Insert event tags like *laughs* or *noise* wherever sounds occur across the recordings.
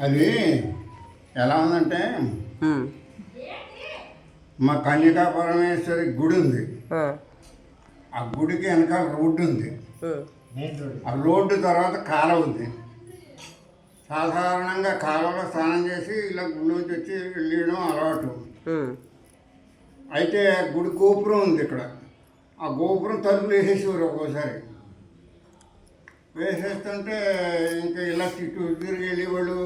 అది ఎలా ఉందంటే. మా కన్యకా పరమేశ్వరి గుడి ఉంది ఆ. ఆ గుడికి వెనకాల రోడ్డు ఉంది. ఆ రోడ్డు తర్వాత కాలువ ఉంది సాధారణంగా కాలువలో స్నానం చేసి ఇలా గుడి నుంచి వచ్చి వెళ్ళడం అలవాటు. అయితే గుడి గోపురం ఉంది ఇక్కడ ఆ గోపురం తలుపులు వేసేసేవారు ఒక్కోసారి వేసేస్తుంటే ఇంకా ఇలా చుట్టూ తిరిగి వెళ్ళేవాళ్ళు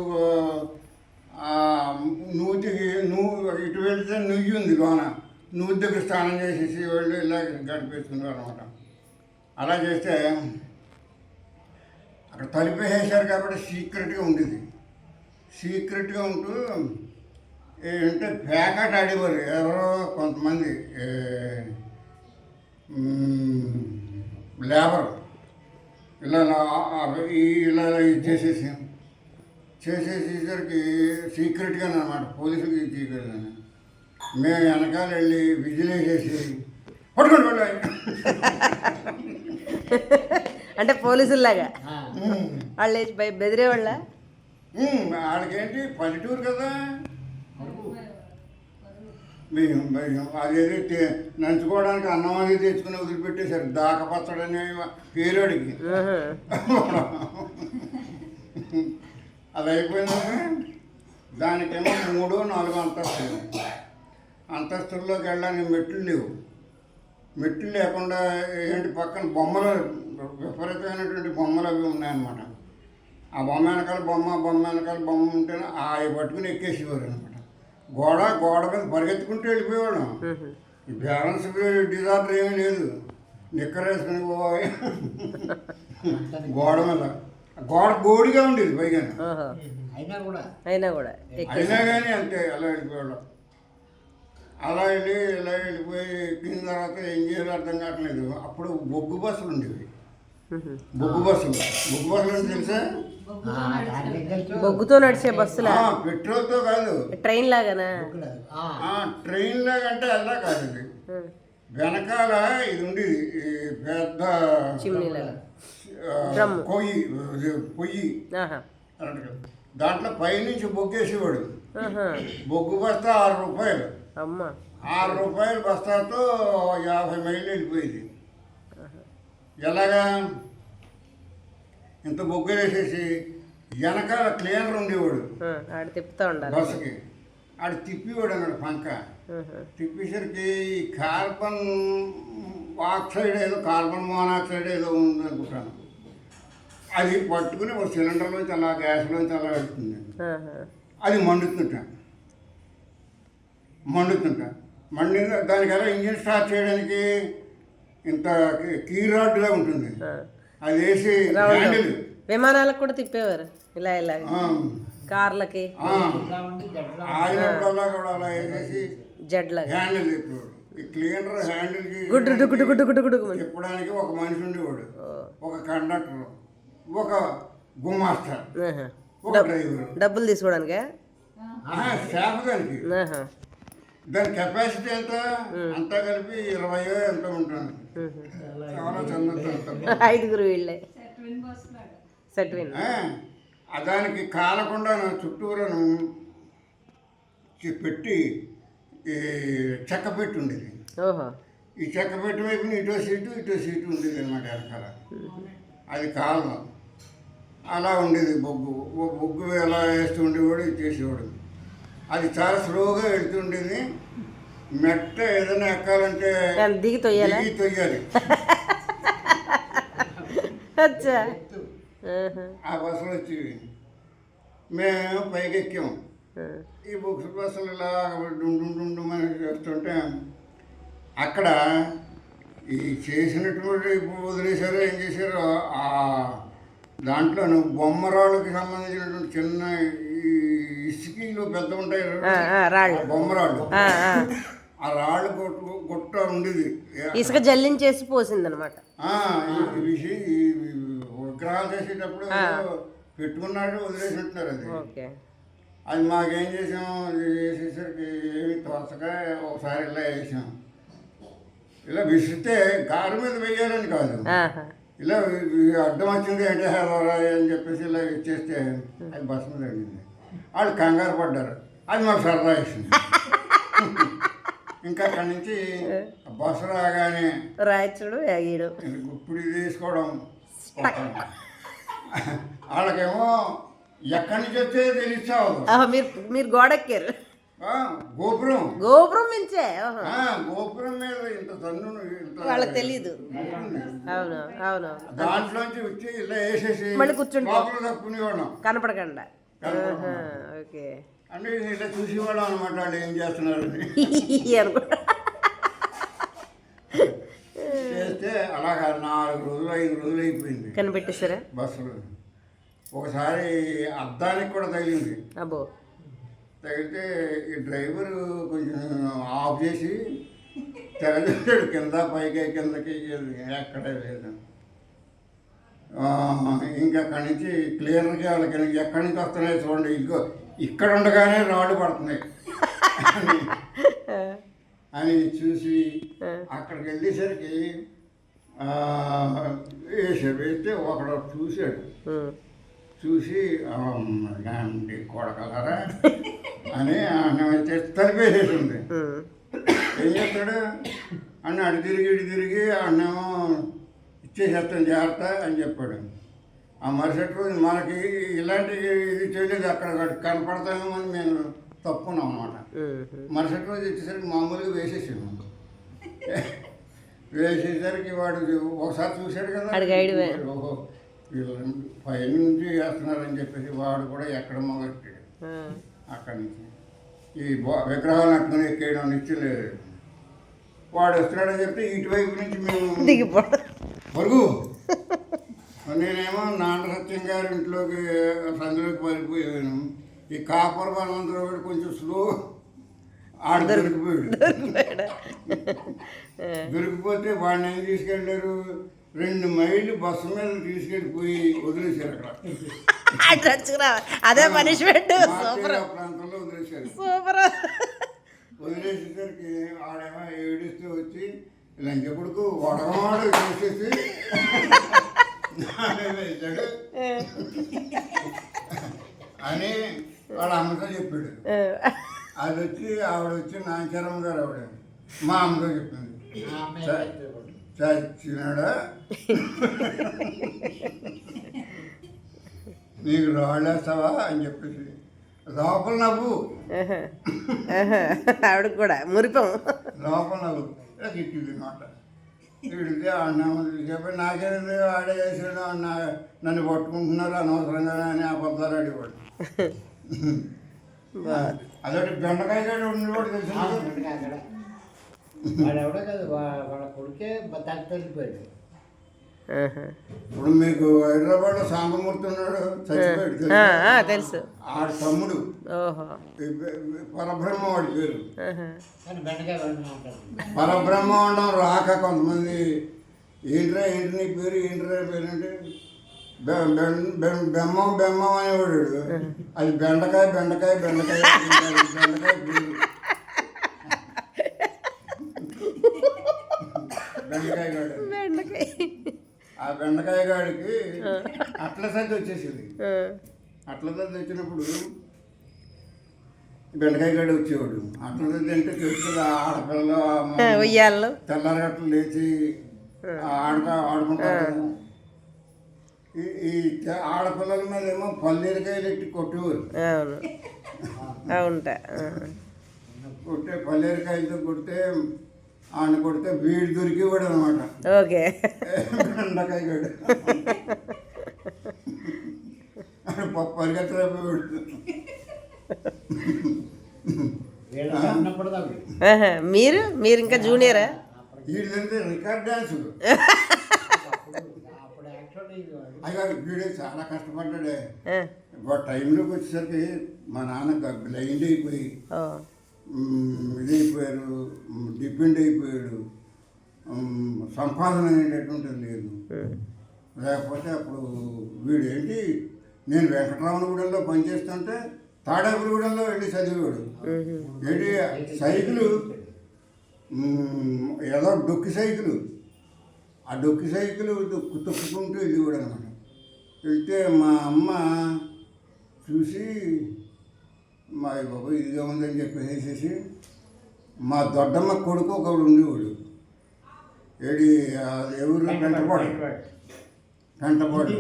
ఆ, నూతికి నువ్వు ఇటు వెళ్తే నుయ్యి ఉంది లోన. నువ్వు దగ్గర స్నానం చేసేసి వాళ్ళు ఇలా గడిపేసుకున్నారు అనమాట అలా చేస్తే అక్కడ తలిపేసేసారు కాబట్టి సీక్రెట్గా ఉండేది. సీక్రెట్గా ఉంటూ ఏంటంటే ప్యాకెట్ ఆడేవారు ఎవరో కొంతమంది లేబర్. ఇలా ఇలా ఇది చేసేసి చేసేసేసరికి సీక్రెట్గా అనమాట పోలీసులకి సీక్రెట్ మేము వెనకాల వెళ్ళి విజిల్ వేసేసి పట్టుకోండి అంటే పోలీసుల్లాగా? వాళ్ళు లేచి భయ బెదిరేవాళ్ళ వాళ్ళకేంటి పల్లెటూరు కదా? అదేదో నంచుకోవడానికి అన్నం అది తెచ్చుకుని వదిలిపెట్టేశారు. దాక పచ్చడనే పేరుడికి అది అయిపోయినాక దానికేమో మూడు నాలుగు అంతస్తులు. అంతస్తుల్లోకి వెళ్ళడానికి మెట్లు లేవు. మెట్లు లేకుండా ఏంటి పక్కన బొమ్మలు విపరీతమైనటువంటి బొమ్మలు అవి ఉన్నాయన్నమాట. ఆ బొమ్మ వెనకాల బొమ్మ బొమ్మ వెనకాల బొమ్మ ఉంటే ఆ అవి పట్టుకుని ఎక్కేసేవారు అనమాట గోడ గోడ మీద పరిగెత్తుకుంటూ వెళ్ళిపోయేవాడు ఈ బ్యాలెన్స్ డిజార్డర్ ఏమీ లేదు. నిక్కర్ వేసుకుని పోవాలి. గోడ మీద. గోడ గోడిగా ఉండేది పైగా. అయినా కూడా. అయినా కూడా. అయినా కానీ అంతే అలా వెళ్ళిపోయాడు అలా వెళ్ళి ఇలా వెళ్ళిపోయి ఎక్కిన తర్వాత ఏం చేయాలో అర్థం కావట్లేదు. అప్పుడు బొగ్గు బస్సులు ఉండేవి. బొగ్గు బస్సులు. బొగ్గు బస్సులు అంటే తెలుసా? బొగ్గుతో నడిచే బస్సులా? ఆ, పెట్రోల్తో కాదు. ట్రైన్ లాగానా బొగ్గులేదు. ఆ, ఆ ట్రైన్ లాగంటే అలా కాదు. వెనకాల ఇది ఉండేది ఈ పెద్ద. పొయ్యి పొయ్యి. దాంట్లో పైనుంచి బొగ్గేసేవాడు. బొగ్గు బస్తా ఆరు రూపాయలు. అమ్మ. ఆరు రూపాయల బస్తాతో యాభై మైళ్ళు వెళ్ళిపోయింది. ఎలాగా? ఇంత బొగ్గు వేసేసి వెనకాల క్లీనర్ ఉండేవాడు. ఆ, ఆడ తిప్పుతా ఉండాలి. బస్సుకి. ఆడు తిప్పివాడు అన్నాడు పంక. తిప్పేసరికి ఈ కార్బన్ ఆక్సైడ్ ఏదో కార్బన్ మోనాక్సైడ్ ఏదో ఉంది అనుకుంటాను. అది పట్టుకుని ఒక సిలిండర్లోంచి అలా గ్యాస్లోంచి అలా వెళ్తుంది. ఆహా. అది మండుతుంటా. మండుతుంటా. మండి దానికి ఎలా ఇంజిన్ స్టార్ట్ చేయడానికి ఇంత కీ రాడ్లా ఉంటుంది. అది వేసి హ్యాండిల్. విమానాలకు కూడా తిప్పేవారు. ఇలా ఇలా. కార్లకి. ఆ, ఇట్లా ఉండి గట్లా ఆగినప్పుడల్లా కూడా అలా వేసేసి జడ్ లాగా హ్యాండిల్ తిప్పేవాడు ఈ క్లీనర్ హ్యాండిల్ గుడ్డు గుడ్డు గుడ్డు గుడ్డు గుడ్డు గుడ్డు మని. తిప్పడానికి ఒక మనిషి ఉండేవాడు. ఒక కండక్టర్. ఒక డబ్బులు తీసుకోవడానికా? స్టాఫ్ దానికి ఆహా. దాని కెపాసిటీ ఎంత? అంతా కలిపి ఇరవై ఎంత ఉంటుంది. చాలా చిన్న ఐదుగురు వీళ్ళే. సెట్విన్ దానికి కాలకుండా చుట్టూరను పెట్టి ఈ చెక్క పెట్టి ఉండేది. ఓహో. ఈ చెక్క పెట్టి వైపున ఇటో సీటు ఇటో సీటు ఉండేది అనమాట వెనకాల. అది కాలం. అలా ఉండేది బొగ్గు. ఓ బొగ్గు ఎలా వేస్తూ ఉండేవాడు ఇది చేసేవాడు. అది చాలా స్లోగా వెళ్తుండేది మెట్ట ఏదైనా ఎక్కాలంటే దిగి తొయ్యాలా? దిగి తొయ్యాలి. అచ్చా. ఆ బస్సులు వచ్చి మేము పైకి ఎక్కాం. ఆ. ఈ బుక్స్ బస్సులు ఇలా డుండు అని చేస్తుంటే అక్కడ ఈ చేసినటువంటి వదిలేశారో ఏం చేశారో ఆ దాంట్లో బొమ్మరాళ్ళకి సంబంధించినటువంటి చిన్న ఈ ఇసుకలు పెద్ద ఉంటాయి రాళ్ళు. బొమ్మరాళ్ళు. ఆ, రాళ్ళు కొట్టు గుట్ట ఉండేది. ఇసుక జల్లించేసి విషయం ఈ విగ్రహాలు చేసేటప్పుడు పెట్టుకున్నాడు వదిలేసినట్టున్నారు అది. అది మాకేం చేసాం? చేసేసరికి ఏమి తోచక ఒకసారి ఇలా వేసాం. ఇలా విసిరితే కారు మీద వేయాలని కాదు. ఇలా అడ్డం వచ్చింది అంటే హలో అని చెప్పేసి ఇలా ఇచ్చేస్తే అది బస్సు మీద అడిగింది వాళ్ళు కంగారు పడ్డారు. అది మాకు సరదా ఇస్తుంది ఇంకా అక్కడి నుంచి బస్సు రాగానే రాయచుడు యాగీడు. ఇప్పుడు తీసుకోవడం వాళ్ళకేమో ఎక్కడి నుంచి వచ్చే తెలిసావు మీరు మీరు గోడెక్కారు. గోపురం. గోపురం మించే గోపురం మీద ఇంత తన్ను వాళ్ళకి తెలీదు. ఉంటుంది. అవును అవును. దాంట్లోంచి వచ్చి ఇలా వేసేసి మళ్ళీ కూర్చుంటాం. తప్పుకునేవాళ్ళం. కనపడకుండా. ఓకే. అంటే ఇలా చూసేవాళ్ళం అనమాట వాళ్ళు ఏం చేస్తున్నారని. *laughs* అనుకో చేస్తే అలాగా నాలుగు రోజులు ఐదు రోజులు అయిపోయింది. కనిపెట్టేశారా? బస్సులో. ఒకసారి అద్దానికి కూడా తగిలింది. అబ్బో. తగిలితే ఈ డ్రైవర్ కొంచెం ఆఫ్ చేసి తెగదించాడు కింద పైకి కిందకి ఎక్కడ లేదు. ఇంకా అక్కడి నుంచి క్లియర్గా వాళ్ళకి ఎక్కడి నుంచి వస్తున్నాయి చూడండి. ఇంకో ఇక్కడ ఉండగానే రాళ్ళు పడుతున్నాయి. అని- చూసి అక్కడికి వెళ్ళేసరికి వేసాడు వేస్తే ఒకడు చూశాడు. చూసి "అమ్మండి కొడకలరా? అని తలిపేసేసింది. ఏం చేస్తాడు అన్న అటు తిరిగి ఇటు తిరిగి అన్నేమో ఇచ్చేసేస్తాను జాగ్రత్త అని చెప్పాడు ఆ మరుసటి రోజు మనకి ఇలాంటి ఇది చేయలేదు అక్కడ కనపడతామేమో అని మేము తప్పున్నాం అనమాట. మరుసటి రోజు వచ్చేసరికి మామూలుగా వేసేసాము వేసేసరికి వాడు ఒకసారి చూశాడు కదా. ఓహో వీళ్ళు పై నుంచి వేస్తున్నారని చెప్పేసి వాడు కూడా ఎక్కడ మొదలెట్టాడు. అక్కడి నుంచి. ఈ బో- విగ్రహాలు అట్టుకుని ఎక్కేయడం నిత్యలేదు వాడు వస్తున్నాడని చెప్తే ఇటువైపు నుంచి మేము దిగిపోవడం పరుగు. నేనేమో నాన్న సత్యం గారి ఇంట్లోకి సందులోకి పారిపోయాను. ఈ కాపర్ బలవంతరావు గారు కొంచెం స్లో ఆడ దొరికిపోయాడు? దొరికిపోతే వాడిని ఏం తీసుకెళ్ళారు? రెండు మైళ్ళు బస్సు మీద తీసుకెళ్ళిపోయి వదిలేశారు అక్కడ. అదే పనిష్మెంట్ సూపర్ సూపర్ వదిలేసేసరికి ఆడేమో ఏడుస్తూ వచ్చి లంచ కొడుకు వడవాడు చేసేసి వేశాడు అని వాళ్ళ అమ్మతో చెప్పాడు అది వచ్చి ఆవిడ వచ్చి నాంచారమ్మ గారు ఆవిడ మా అమ్మతో చెప్పింది చచ్చినాడా నీకు రాళ్ళేస్తావా అని చెప్పేసి. లోపల నవ్వు. ఆవిడకి కూడా మురిపం. లోపల నవ్వు. ఇలా తిట్టింది మాట. తిడితే చెప్పి నాకేంది ఆడే చేసాడు అన్న నన్ను పట్టుకుంటున్నారు అనవసరంగా అని అబద్ధాలు అడిగాడు అదొకటి బెండకాయ గడ్డ ఉండేవాడు తెలుసు అక్కడ వాడు ఎవడో కదా వాళ్ళ కొడుకే తగ్గి వెళ్ళిపోయాడు ఆహా. ఇప్పుడు మీకు హైదరాబాద్లో సాంబమూర్తి ఉన్నాడు చచ్చిపోయాడు తెలుసా? ఆ, తమ్ముడు. ఓహో. పరబ్రహ్మ వాడి పేరు. పరబ్రహ్మ ఉండడం రాక కొంతమంది ఏంట్రా ఏంటి నీ పేరు ఏంట్రా పేరు అంటే బె- బెం- బెం- బెమ్మం బెమ్మం అనేవాడు అది బెండకాయ బెండకాయ బెండకాయ బెండకాయ పేరు. బెండకాయ బెండకాయ. ఆ బెండకాయ గాడికి అట్ల సంచి వచ్చేసింది. అట్ల సంచి వచ్చినప్పుడు బెండకాయ గాడి వచ్చేవాడు. అట్ల సంచి అంటే తెలుసు కదా ఆడపిల్ల తెల్లారగట్లు లేచి ఆడుక ఆడుకుంటారు కదా. ఈ ఆడపిల్లల మీద ఏమో పల్లీరకాయలు ఎట్టి కొట్టేవారు. కొట్టే పల్లీరకాయలతో కొడితే ఆయన కొడితే వీడు దొరికేవాడు అనమాట. ఓకే. బెండకాయ గడు పప్పు. మీరు? మీరు ఇంకా జూనియరా? వీడు తింటే రికార్డ్ అయ్యా వీడు చాలా కష్టపడ్డాడే. టైంలోకి వచ్చేసరికి మా నాన్న బ్లైండ్ అయిపోయి ఇదైపోయారు డిపెండ్ అయిపోయాడు. సంపాదన అనేటటువంటిది లేదు. లేకపోతే అప్పుడు వీడు ఏంటి నేను వెంకటరామనగూడెంలో పనిచేస్తుంటే తాడేపురగూడెంలో వెళ్ళి చదివాడు ఏంటి సైకిలు ఏదో డొక్కి సైకిలు. ఆ డొక్కి సైకిల్ తొక్కు తొక్కుకుంటూ వెళ్ళేవాడు అనమాట వెళ్తే మా అమ్మ చూసి మా బాబు ఇదిగా ఉందని చెప్పేసేసి మా దొడ్డమ్మ కొడుకు ఒకడు ఉండేవాడు. ఏడి ఎవరు? పెంటపాడు పెంటపాడు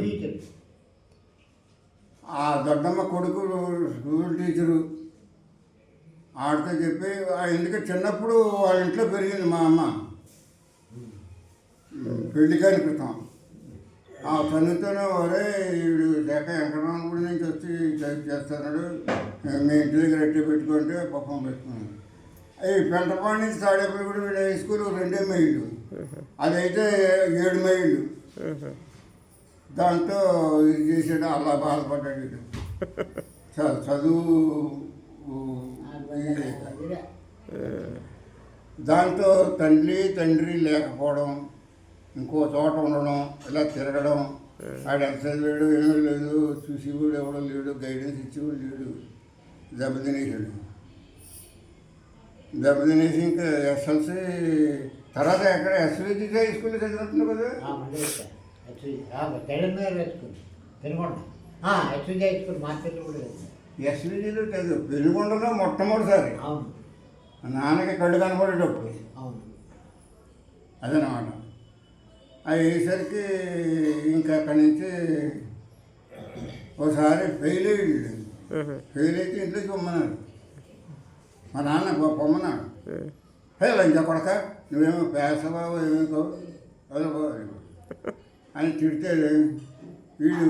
ఆ దొడ్డమ్మ కొడుకు స్కూల్ టీచరు. ఆడితో చెప్పి ఆ ఎందుకంటే చిన్నప్పుడు వాళ్ళ ఇంట్లో పెరిగింది మా అమ్మ. పెళ్ళి కాని క్రితం. ఆ తనుతోనే ఒరే వీడు దేక వెంకటరామగుడి నుంచి వచ్చి చేస్తున్నాడు. మీ ఇంటి దగ్గర ఎట్టి పెట్టుకుంటే పాపం పెట్టుకున్నాడు. ఈ పెంటపాడు నుంచి తాడేపల్లి కూడా వీడు హై స్కూల్ రెండే మైళ్ళు. అదైతే ఏడు మైళ్ళు. దాంతో ఇది చేసాడు అలా బాధపడ్డాడు వీడు. చ- చదువు దాంతో తండ్రి తండ్రి లేకపోవడం ఇంకో చోట ఉండడం ఇలా తిరగడం ఆడు ఎంత చదివాడు ఏమీ లేదు చూసి కూడా ఎవడో లేడు గైడెన్స్ ఇచ్చేవాడు లేడు. దెబ్బతినేసాడు దెబ్బతినేసి ఇంకా ఎస్ఎల్సి తర్వాత ఎక్కడ ఎస్ఎల్సి హై స్కూల్ చదివినట్టు కదా? ఎస్విజీలో చదువు పెనుగొండలో మొట్టమొదటిసారి. అవును. నాన్నకి కళ్ళు కనపడేటప్పుడు. అవును. అదనమాట. అది అయ్యేసరికి ఇంకా అక్కడి నుంచి ఒకసారి ఫెయిల్ అయ్యాడు. ఫెయిల్ అయితే ఇంట్లోకి పొమ్మన్నాడు. మా నాన్న పొమ్మన్నాడు. హే లంచా కొడక నువ్వేమో పేసబాబు ఏమో అని తిడితే వీడు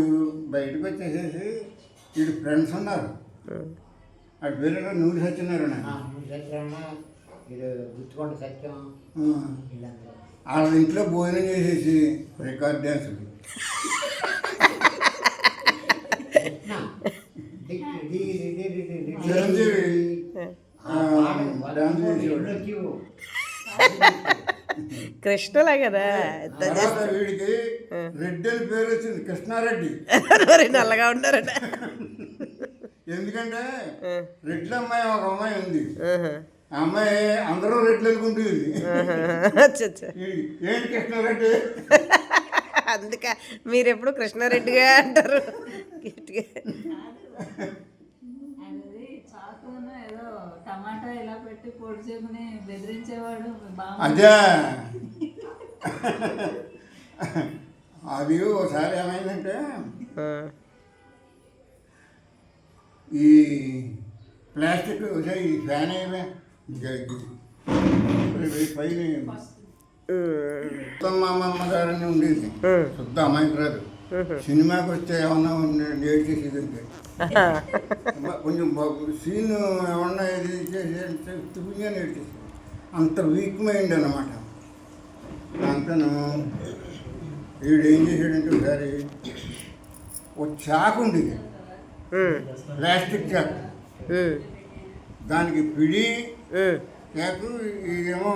బయటకు వచ్చేసేసి వీడు ఫ్రెండ్స్ ఉన్నారు. అటు పేరు నూరు సత్యనారాయణ. గుర్తుకొండ సత్యం వాళ్ళ ఇంట్లో భోజనం చేసేసి రికార్డ్ డ్యాన్సులు చిరంజీవి చేసేవాడు. క్యూ. కృష్ణలా కదా? వీడికి రెడ్డి అని పేరు వచ్చింది కృష్ణారెడ్డి. *laughs* నల్లగా ఉంటారట ఎందుకంటే రెడ్ల అమ్మాయి ఒక అమ్మాయి ఉంది. అమ్మాయి అందరూ. వీడికి, ఏంటి కృష్ణారెడ్డి? అందుక మీరు ఎప్పుడు కృష్ణారెడ్డిగా అంటారు. గట్టిగా. అది చాకును ఏదో టమాటా ఇలా పెట్టి పొడి చేయమని బెదిరించేవాడు బాగా అదే. అది ఒకసారి ఏమైందంటే. ఈ ప్లాస్టిక్ ఈ ఫ్యాన్ ఏమే పైన అమ్మమ్మ గారని ఉండేది. శుద్ధ సినిమాకి వస్తే ఏమన్నా నేర్చేసేదంటే ఆహా. కొంచెం సీన్ ఏమన్నా ఇది చేసి తుపిగా నేర్చేసి అంత వీక్ మైండ్ అనమాట అంతను వీడు ఏం చేసాడంటే ఒకసారి ఒక చాకు ఉండేది. ప్లాస్టిక్ చాకు. దానికి పిడి చాకు ఇదేమో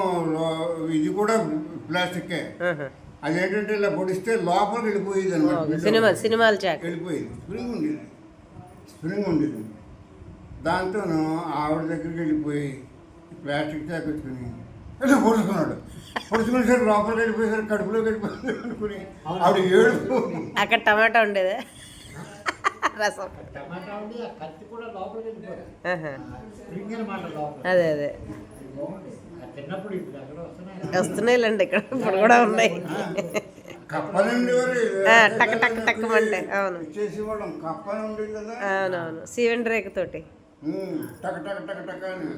ఇది కూడా ప్లాస్టికే. అదేంటంటే ఇలా పొడిస్తే లోపలికి వెళ్ళిపోయేది అనమాట సినిమా సినిమాలు వెళ్ళిపోయేది. స్ప్రింగ్ ఉండేది. స్ప్రింగ్ ఉండేది. దాంతోను ఆవిడ దగ్గరికి వెళ్ళిపోయి ప్లాస్టిక్ చాక్ వచ్చుకుని ఇలా పొడుచుకున్నాడు పొడుచుకుని సరే లోపలికి వెళ్ళిపోయేసరికి కడుపులోకి వెళ్ళిపోయింది అనుకుని ఆవిడ ఏడుపు అక్కడ టమాటా ఉండేదా? రసం. అదే అదే. వస్తున్నాయిలేండి ఇక్కడ ఇప్పుడు కూడా ఉన్నాయి. టక్ టక్ టక్ మంటే, అవును. అవునవును సివెన్ రేకుతోటి ఉమ్, టక టక టక టక అని.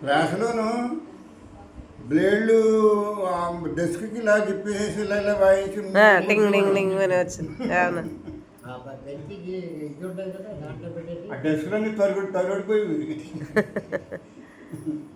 క్లాసులోను బ్లేడ్లు ఆ డెస్క్కి ఇలా చెప్పేసి ఇలా వాయించి టింగ్ డింగ్ డింగ్ అని వచ్చింది. అవును. డెస్క్లన్నీ తరుగు తరుడిపోయి *laughs*